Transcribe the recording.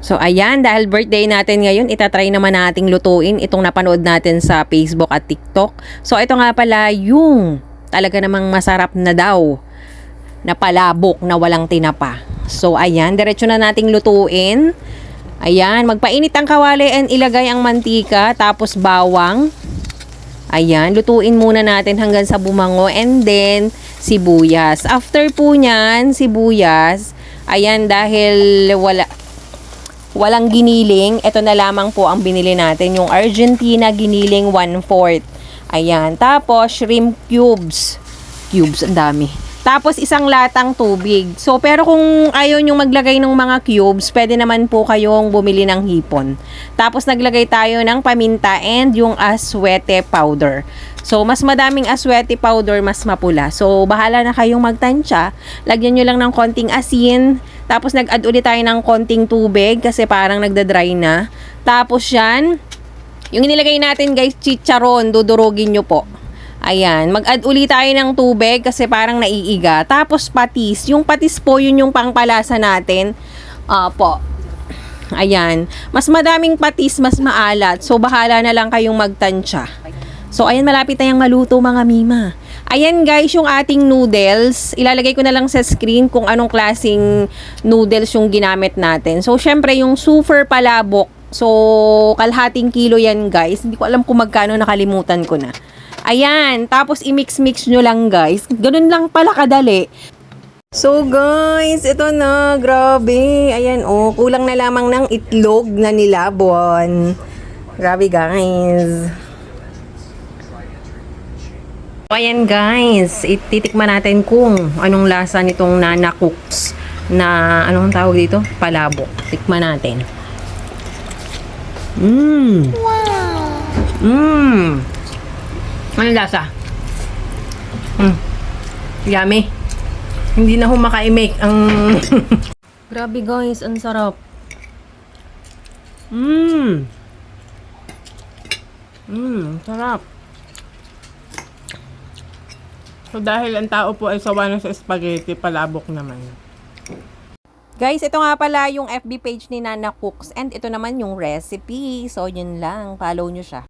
So ayan, dahil birthday natin ngayon, itatry naman nating lutuin itong napanood natin sa Facebook at TikTok. So ito nga pala yung talaga namang masarap na daw na palabok na walang tinapa. So ayan, diretso na nating lutuin. Ayan, magpainit ang kawali and ilagay ang mantika tapos bawang. Ayan, lutuin muna natin hanggang sa bumango and then sibuyas. After po niyan, sibuyas, ayan dahil wala walang giniling, ito na lamang po ang binili natin, yung Argentina giniling 1/4. Ayan, tapos shrimp cubes. Cubes, ang dami. Tapos isang latang tubig. So, pero kung ayaw nyong maglagay ng mga cubes, pwede naman po kayong bumili ng hipon. Tapos naglagay tayo ng paminta and yung aswete powder. So, mas madaming aswete powder, mas mapula. So, bahala na kayong magtansya. Lagyan nyo lang ng konting asin. Tapos, nag-add ulit tayo ng konting tubig kasi parang nagda-dry na. Tapos, yan. Yung inilagay natin, guys, chicharon. Dudurugin nyo po. Ayan, mag-add ulit tayo ng tubig kasi parang naiiga. Tapos patis, yung patis po yun yung pangpalasa natin. Ah, po. Ayan, mas madaming patis, mas maalat. So bahala na lang kayong magtansya. So ayan, malapit na yung maluto mga mima. Ayan guys, yung ating noodles, ilalagay ko na lang sa screen kung anong klasing noodles yung ginamit natin. So syempre yung super palabok. So kalhating kilo yan guys. Hindi ko alam kung magkano nakalimutan ko na. Ayan, tapos i-mix-mix nyo lang guys. Ganun lang pala kadali. So guys, ito na, grabe. Ayan oh, kulang na lamang ng itlog na nilabon. Grabe guys. So, ayan guys, ititikman natin kung anong lasa nitong Nana Cooks na anong tawag dito? Palabok. Tikman natin. Mmm. Wow. Mmm. Anong lasa? Mm. Yummy. Hindi na humaka-make ang... Grabe guys, ang sarap. Mmm. Mmm, sarap. So dahil ang tao po ay sawa na sa spaghetti, palabok naman. Guys, ito nga pala yung FB page ni Nana Cooks and ito naman yung recipe. So, yun lang. Follow nyo siya.